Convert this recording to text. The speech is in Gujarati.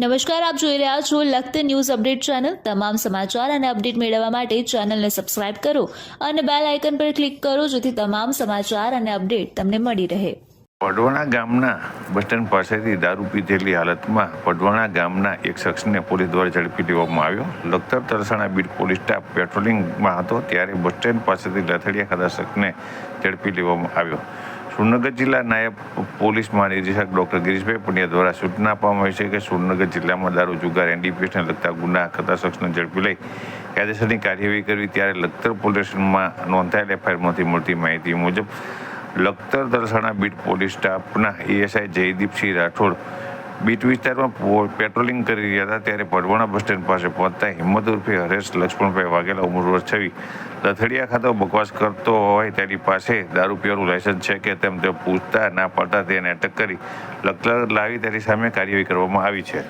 નમસ્કાર, આપ જોઈ રહ્યા છો લખત ન્યૂઝ અપડેટ ચેનલ. તમામ સમાચાર અને અપડેટ મેળવવા માટે ચેનલને સબસ્ક્રાઇબ કરો અને બેલ આઇકન પર ક્લિક કરો જેથી તમામ સમાચાર અને અપડેટ તમને મળી રહે. પડવાણા ગામના બસ સ્ટેન્ડ પાસેથી દારૂ પીધેલી હાલતમાં પડવાણા ગામના એક શખ્સને પોલીસ દ્વારા ઝડપી લેવામાં આવ્યો. Lakhtar Tarsana beat police staff પેટ્રોલિંગમાં હતો, ત્યારે બસ સ્ટેન્ડ પાસેથી લથડિયા ખાતા શખ્સને ઝડપી લેવામાં આવ્યો. સુરનગર જિલ્લા નાયબ પોલીસ મહાનિરીક્ષક ડોક્ટર ગિરીશભાઈ પુનિયા દ્વારા સૂચના આપવામાં આવી છે કે સુરનગર જિલ્લામાં દારૂ જુગાર, એનડીપીએસને લગતા ગુના કરતા શખ્સને ઝડપી લઈ કાયદેસરની કાર્યવાહી કરવી. ત્યારે લખતર પોલીસ સ્ટેશનમાં નોંધાયેલ એફઆઈઆરમાંથી મળતી માહિતી મુજબ લખતર દલસાણા બીટ પોલીસ સ્ટાફના એએસઆઈ જયદીપસિંહ રાઠોડ બીટ વિસ્તારમાં પેટ્રોલિંગ કરી રહ્યા હતા ત્યારે પડવાણા બસ સ્ટેન્ડ પાસે પહોંચતા હિંમત ઉર્ફે હરેશ લક્ષ્મણભાઈ વાઘેલા ઉંમર વર્ષ છવી લથડિયા ખાતો બકવાસ કરતો હોય તેની પાસે દારૂ પીવાનું લાયસન્સ છે કે તેમ તે પૂછતા ના પાડતા તેને અટક કરી લખતર લાવી તેની સામે કાર્યવાહી કરવામાં આવી છે.